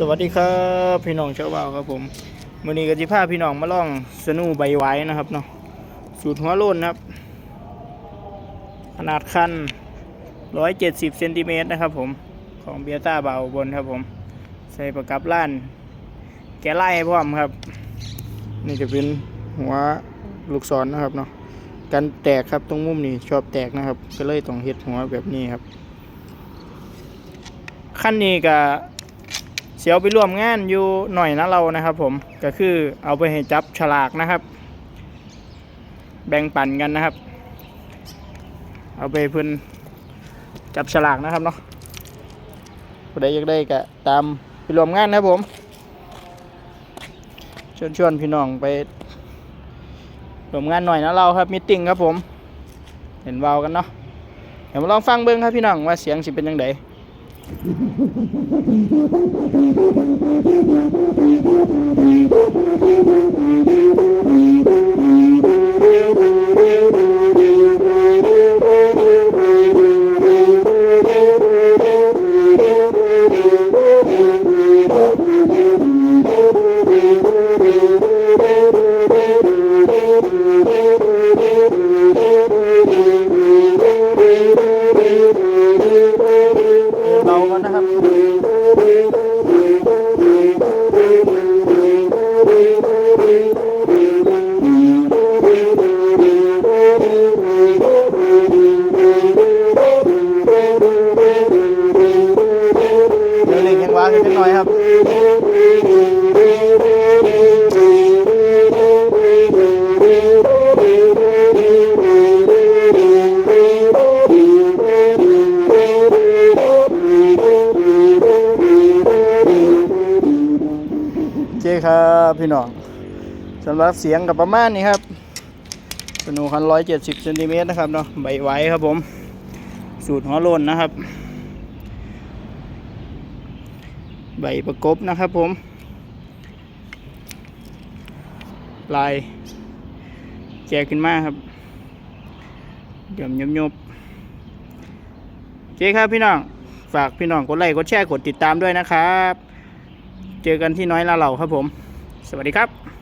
สวัสดีครับพี่น้องชาวบ้านครับผมมือนี้ก็จะพาพี่น้องมาล่องสนูใบไว้นะครับเนาะสูตรหัวโลนนะครับ ขนาดคัน170เซนติเมตรนะครับผมของเบียต้าเบาบนครับผม ใส่ประกับล้าน แกไล่พร้อมครับ นี่จะเป็นหัวลูกศรนะครับเนาะกันแตกครับตรงมุมนี้ชอบแตกนะครับ ก็เลยต้องเฮ็ดหัวแบบนี้ครับขั้นนี้ก็เสียวไปร่วมงานอยู่หน่อยนะเรานะครับ ผมก็คือเอาไปให้จับฉลากนะครับ แบ่งปันกันนะครับ เอาไปเพื่นจับฉลากนะครับเนาะผู้ใดอยากได้ก็ตามไปร่วมงานนะครับผมชวนชวนพี่น้องไปร่วมงานหน่อยนะเราครับมิ팅ครับผม เห็นเวาวกันเนาะเดี๋ยวมาลองฟังเบิ้งครับพี่น้องว่าเสียงสิเป็นยังไง Thank you. กันนะครับเดี๋ยวเล็กยังว้าขึ้นหน่อยครับ เคครับพี่น้องสำหรับเสียงกับประมาณนี้ครับสนูคันร้อยเจ็ดสิบเซนติเมตรนะครับเนาะใบไว้ครับผม สูตรหัวโลนนะครับ ใบประกบนะครับผม ลาย แจกขึ้นมาครับเดี๋ยวยบยบโอเคครับพี่น้อง ฝากพี่น้องกดไลค์กดแชร์กดติดตามด้วยนะครับ เจอกันที่น้อยลาเหล่าครับผม สวัสดีครับ